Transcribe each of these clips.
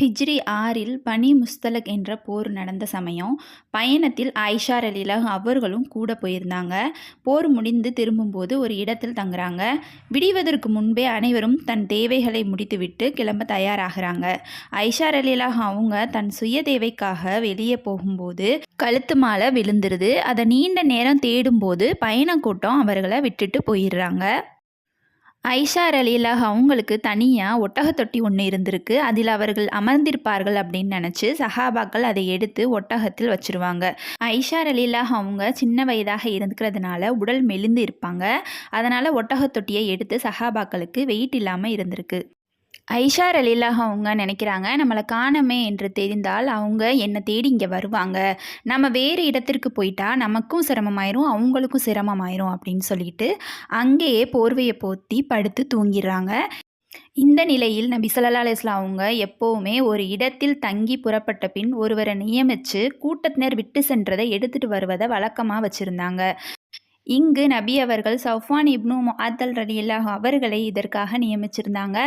ஹிஜ்ரி ஆறில் பனி முஸ்தலக் என்ற போர் நடந்த சமயம் பயணத்தில் ஆயிஷா ரலியல்லாஹு அவர்களும் கூட போயிருந்தாங்க. போர் முடிந்து திரும்பும்போது ஒரு இடத்தில் தங்குறாங்க. விடிவதற்கு முன்பே அனைவரும் தன் தேவைகளை முடித்துவிட்டு கிளம்ப தயாராகிறாங்க. ஐஷா ரலியல்லாஹு அவங்க தன் சுய தேவைக்காக வெளியே போகும்போது கழுத்து மாலை விழுந்துருது. அதை நீண்ட நேரம் தேடும்போது பயணக்கூட்டம் அவர்களை விட்டுட்டு போயிடுறாங்க. ஐஷா ரலீலாக அவங்களுக்கு தனியாக ஒட்டகத்தொட்டி ஒன்று இருந்திருக்கு. அதில் அவர்கள் அமர்ந்திருப்பார்கள் அப்படின்னு நினச்சி சஹாபாக்கள் அதை எடுத்து ஒட்டகத்தில் வச்சுருவாங்க. ஐஷா ரலீலாக அவங்க சின்ன வயதாக இருந்துக்கிறதுனால உடல் மெலிந்து இருப்பாங்க. அதனால் ஒட்டகத்தொட்டியை எடுத்து சஹாபாக்களுக்கு வெயிட் இல்லாமல் இருந்திருக்கு. ஐஷா ரலீலாக அவங்க நினைக்கிறாங்க. நம்மளை காணமே என்று தெரிந்தால் அவங்க என்னை தேடி இங்கே வருவாங்க. நம்ம வேறு இடத்திற்கு போயிட்டா நமக்கும் சிரமமாயிரும் அவங்களுக்கும் சிரமமாயிரும் அப்படின்னு சொல்லிட்டு அங்கேயே போர்வையை போத்தி படுத்து தூங்கிடுறாங்க. இந்த நிலையில் நபி ஸல்லல்லாஹு அலிஸ்லாம் அவங்க எப்போவுமே ஒரு இடத்தில் தங்கி புறப்பட்ட பின் ஒருவரை நியமித்து கூட்டத்தினர் விட்டு சென்றதை எடுத்துட்டு வருவதை வழக்கமாக வச்சுருந்தாங்க. இங்கு நபி அவர்கள் சஃப்வான் இப்னு முஅத்தல் ரலியல்லாஹு அவர்களை இதற்காக நியமிச்சிருந்தாங்க.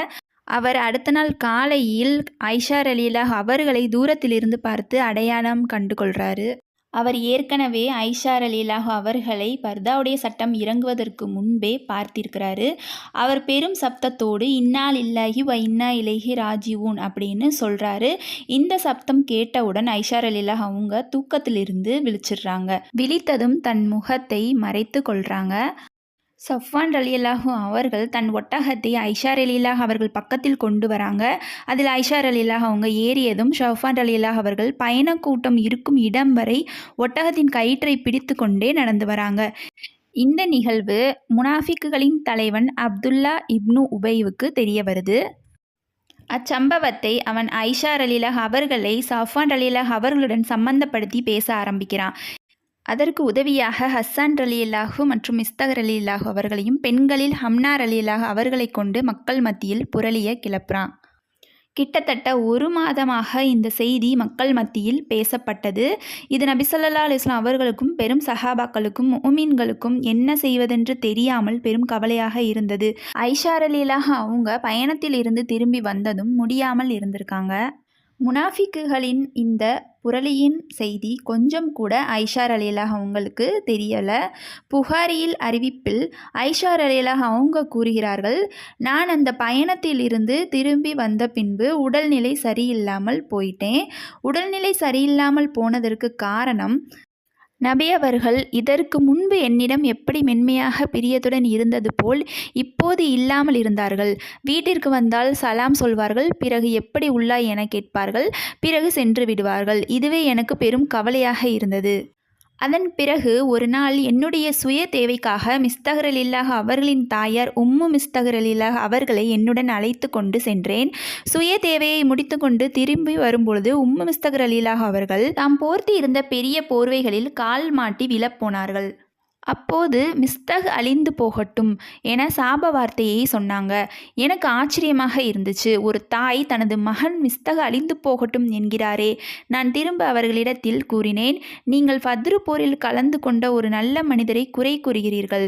அவர் அடுத்த நாள் காலையில் ஐஷா ரலீலாஹ் அவர்களை தூரத்திலிருந்து பார்த்து அடையாளம் கண்டு கொள்கிறாரு அவர் ஏற்கனவே ஐஷா ரலீலாஹ் அவர்களை பர்தாவுடைய சட்டம் இறங்குவதற்கு முன்பே பார்த்திருக்கிறாரு. அவர் பெரும் சப்தத்தோடு இன்னால் இல்லாகி வ இன்னா இலகி ராஜீவூன் அப்படின்னு சொல்கிறாரு இந்த சப்தம் கேட்டவுடன் ஐஷா ரலீலாஹ் அவங்க தூக்கத்திலிருந்து விழிச்சிடுறாங்க. விழித்ததும் தன் முகத்தை மறைத்து கொள்கிறாங்க சஃப்வான் ரலியல்லாஹு அவர்கள் தன் ஒட்டகத்தை ஐஷா ரலியல்லாஹ் அவர்கள் பக்கத்தில் கொண்டு வராங்க. அதில் ஐஷா ரலியல்லாஹ் அவங்க ஏறியதும் ஷஃப்வான் ரலியல்லாஹ் அவர்கள் பயணக்கூட்டம் இருக்கும் இடம் வரை ஒட்டகத்தின் கயிற்றை பிடித்து கொண்டே நடந்து வராங்க. இந்த நிகழ்வு முனாஃபிக்குகளின் தலைவன் அப்துல்லா இப்னு உபைவுக்கு தெரிய வருது. அச்சம்பவத்தை அவன் ஐஷா ரலீலாஹ் அவர்களை சஃப்வான் ரலீலாஹ் அவர்களுடன் சம்பந்தப்படுத்தி பேச ஆரம்பிக்கிறான். அதற்கு உதவியாக ஹஸ்ஸான் ரலியல்லாஹு மற்றும் மிஸ்தகர் ரலியல்லாஹு அவர்களையும் பெண்களில் ஹம்னார் ரலியல்லாஹு அவர்களை கொண்டு மக்கள் மத்தியில் புரளிய கிளப்புறான். கிட்டத்தட்ட ஒரு மாதமாக இந்த செய்தி மக்கள் மத்தியில் பேசப்பட்டது. இது நபிசல்லா ஸல்லல்லாஹு அவர்களுக்கும் பெரும் சஹாபாக்களுக்கும் உமீன்களுக்கும் என்ன செய்வதென்று தெரியாமல் பெரும் கவலையாக இருந்தது. ஐஷா ரலியல்லாஹு அவங்க பயணத்தில் இருந்து திரும்பி வந்ததும் முடியாமல் இருந்திருக்காங்க. முனாஃபிக்குகளின் இந்த புரளியின் செய்தி கொஞ்சம் கூட ஐஷார் அலியலாக அவங்களுக்கு தெரியலை. புகாரியில் அறிவிப்பில் ஐஷார் அலியலாக அவங்க கூறுகிறார்கள் நான் அந்த பயணத்தில் இருந்து திரும்பி வந்த பின்பு உடல்நிலை சரியில்லாமல் போயிட்டேன். உடல்நிலை சரியில்லாமல் போனதற்கு காரணம் நபி அவர்கள் இதற்கு முன்பு என்னிடம் எப்படி மென்மையாக பிரியத்துடன் இருந்தது போல் இப்போது இல்லாமல் இருந்தார்கள். வீட்டிற்கு வந்தால் சலாம் சொல்வார்கள் பிறகு எப்படி உள்ளாய் என கேட்பார்கள் பிறகு சென்று விடுவார்கள். இதுவே எனக்கு பெரும் கவலையாக இருந்தது. அதன் பிறகு ஒரு நாள் என்னுடைய சுய தேவைக்காக மிஸ்தகரலில்லாஹ் அவர்களின் தாயார் உம்மு மிஸ்தகரலில்லாஹ் அவர்களை என்னுடன் அழைத்து கொண்டு சென்றேன். சுய தேவையை முடித்துக்கொண்டு திரும்பி வரும்பொழுது உம்மு மிஸ்தகரலில்லாஹ் அவர்கள் தாம் போர்த்தி இருந்த பெரிய போர்வைகளில் கால் மாட்டி விழப்போனார்கள் அப்போது மிஸ்தக் அழிந்து போகட்டும் என சாப வார்த்தையை சொன்னாங்க. எனக்கு ஆச்சரியமாக இருந்துச்சு. ஒரு தாய் தனது மகன் மிஸ்தக் அழிந்து போகட்டும் என்கிறாரே. நான் திரும்ப அவர்களிடத்தில் கூறினேன் நீங்கள் ஃபத்ரு போரில் கலந்து கொண்ட ஒரு நல்ல மனிதரை குறை கூறுகிறீர்கள்.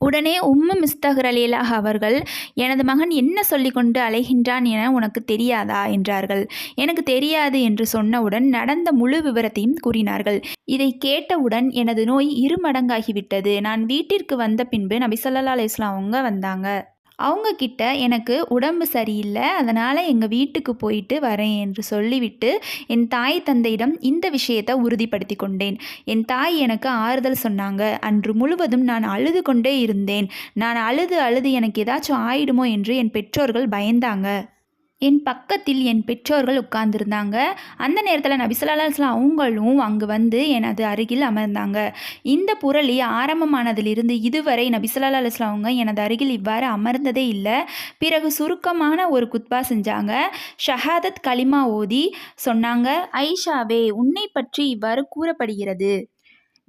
உடனே உம்மு மிஸ்தகர் அலியலாஹ் அவர்கள் எனது மகன் என்ன சொல்லி கொண்டு அலைகின்றான் என உனக்கு தெரியாதா? என்றார்கள். எனக்கு தெரியாது என்று சொன்னவுடன் நடந்த முழு விவரத்தையும் கூறினார்கள். இதை கேட்டவுடன் எனது நோய் இருமடங்காகிவிட்டது. நான் வீட்டிற்கு வந்த பின்பு நபி ஸல்லல்லாஹு அலைஹி அவங்க வந்தாங்க. அவங்கக்கிட்ட எனக்கு உடம்பு சரியில்லை அதனால் எங்கள் வீட்டுக்கு போயிட்டு வரேன் என்று சொல்லிவிட்டு என் தாய் தந்தையிடம் இந்த விஷயத்தை உறுதிப்படுத்தி கொண்டேன். என் தாய் எனக்கு ஆறுதல் சொன்னாங்க. அன்று முழுவதும் நான் அழுது கொண்டே இருந்தேன். நான் அழுது அழுது எனக்கு ஏதாச்சும் ஆயிடுமோ என்று என் பெற்றோர்கள் பயந்தாங்க. என் பக்கத்தில் என் பெற்றோர்கள் உட்கார்ந்துருந்தாங்க. அந்த நேரத்தில் நபிசல்லாஸ்லாம் அவங்களும் அங்கு வந்து எனது அருகில் அமர்ந்தாங்க. இந்த புரளி ஆரம்பமானதிலிருந்து இதுவரை நபிசல்லா அலுவலாம் அவங்க எனது அருகில் இவ்வாறு அமர்ந்ததே இல்லை. பிறகு சுருக்கமான ஒரு குத்பா செஞ்சாங்க. ஷஹாதத் கலிமா ஓதி சொன்னாங்க ஐஷாவே உன்னை பற்றி இவ்வாறு கூறப்படுகிறது.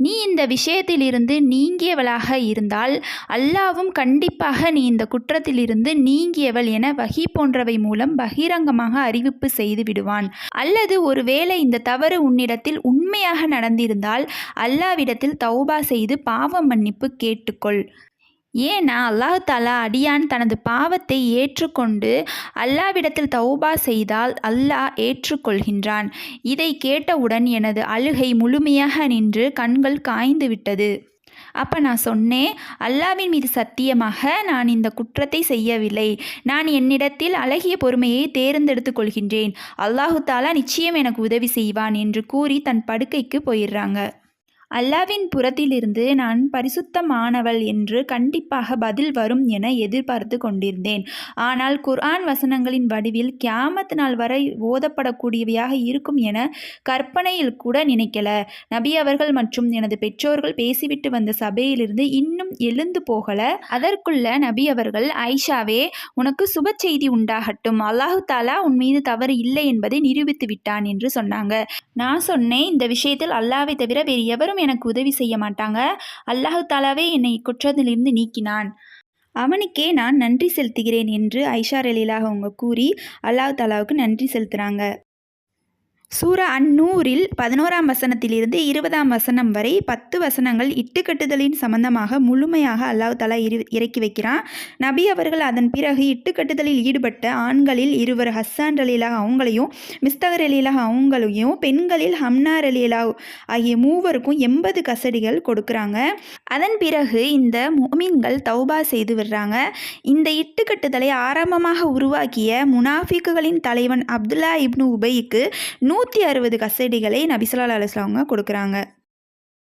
நீ இந்த விஷயத்திலிருந்து நீங்கியவளாக இருந்தால் அல்லாவும் கண்டிப்பாக நீ இந்த குற்றத்திலிருந்து நீங்கியவள் என வகி போன்றவை மூலம் பகிரங்கமாக அறிவிப்பு செய்து விடுவான். அல்லது ஒருவேளை இந்த தவறு உன்னிடத்தில் உண்மையாக நடந்திருந்தால் அல்லாவிடத்தில் தௌபா செய்து பாவ மன்னிப்பு கேட்டுக்கொள். ஏன்னா அல்லாஹ் தாலா அடியான் தனது பாவத்தை ஏற்றுக்கொண்டு அல்லாவிடத்தில் தௌபா செய்தால் அல்லாஹ் ஏற்றுக்கொள்கின்றான். இதை கேட்டவுடன் எனது அழுகை முழுமையாக நின்று கண்கள் காய்ந்து விட்டது. அப்போ நான் சொன்னேன் அல்லாவின் மீது சத்தியமாக நான் இந்த குற்றத்தை செய்யவில்லை. நான் என்னிடத்தில் அழகிய பொறுமையை தேர்ந்தெடுத்து கொள்கின்றேன். அல்லாஹு தாலா நிச்சயம் எனக்கு உதவி செய்வான் என்று கூறி தன் படுக்கைக்கு போயிடுறாங்க. அல்லாவின் புறத்திலிருந்து நான் பரிசுத்தமானவள் என்று கண்டிப்பாக பதில் வரும் என எதிர்பார்த்து கொண்டிருந்தேன். ஆனால் குர்ஆன் வசனங்களின் வடிவில் கியாமத் நாள் வரை ஓதப்படக்கூடியவையாக இருக்கும் என கற்பனையில் கூட நினைக்கல. நபி அவர்கள் மற்றும் எனது பெற்றோர்கள் பேசிவிட்டு வந்த சபையிலிருந்து இன்னும் எழுந்து போகல. அதற்குள்ள நபி அவர்கள் ஐஷாவே உனக்கு சுப செய்தி உண்டாகட்டும். அல்லாஹு தாலா உன் மீது தவறு இல்லை என்பதை நிரூபித்து விட்டான் என்று சொன்னாங்க. நான் சொன்னேன் இந்த விஷயத்தில் அல்லாவை தவிர வேறு எவரும் எனக்கு உதவி செய்ய மாட்டாங்க. அல்லாஹு தாலாவே என்னை குற்றத்திலிருந்து நீக்கினான். அவனுக்கே நான் நன்றி செலுத்துகிறேன் என்று ஐஷா ரலீலாக அவங்க கூறி அல்லாஹ் தாலாவுக்கு நன்றி செலுத்துகிறாங்க சூரா அந்நூறில் பதினோராம் வசனத்திலிருந்து இருபதாம் வசனம் வரை பத்து வசனங்கள் இட்டுக்கட்டுதலின் சம்பந்தமாக முழுமையாக அல்லாஹ் தலா இரு இறக்கி வைக்கிறான். நபி அவர்கள் அதன் பிறகு இட்டுக்கட்டுதலில் ஈடுபட்ட ஆண்களில் இருவர் ஹஸ்ஸான் ரலீலாக அவங்களையும் மிஸ்தகர் அலீலாக அவங்களையும் பெண்களில் ஹம்னார் அலிலா ஆகிய மூவருக்கும் எண்பது கசடிகள் கொடுக்குறாங்க. அதன் பிறகு இந்த மோமீன்கள் தௌபா செய்து விடுறாங்க. இந்த இட்டுக்கட்டுதலை ஆரம்பமாக உருவாக்கிய முனாஃபிக்குகளின் தலைவன் அப்துல்லா இப்னு உபைக்கு நூற்றி அறுபது கசடிகளை நபிசல்லா அலுவலாம் கொடுக்குறாங்க.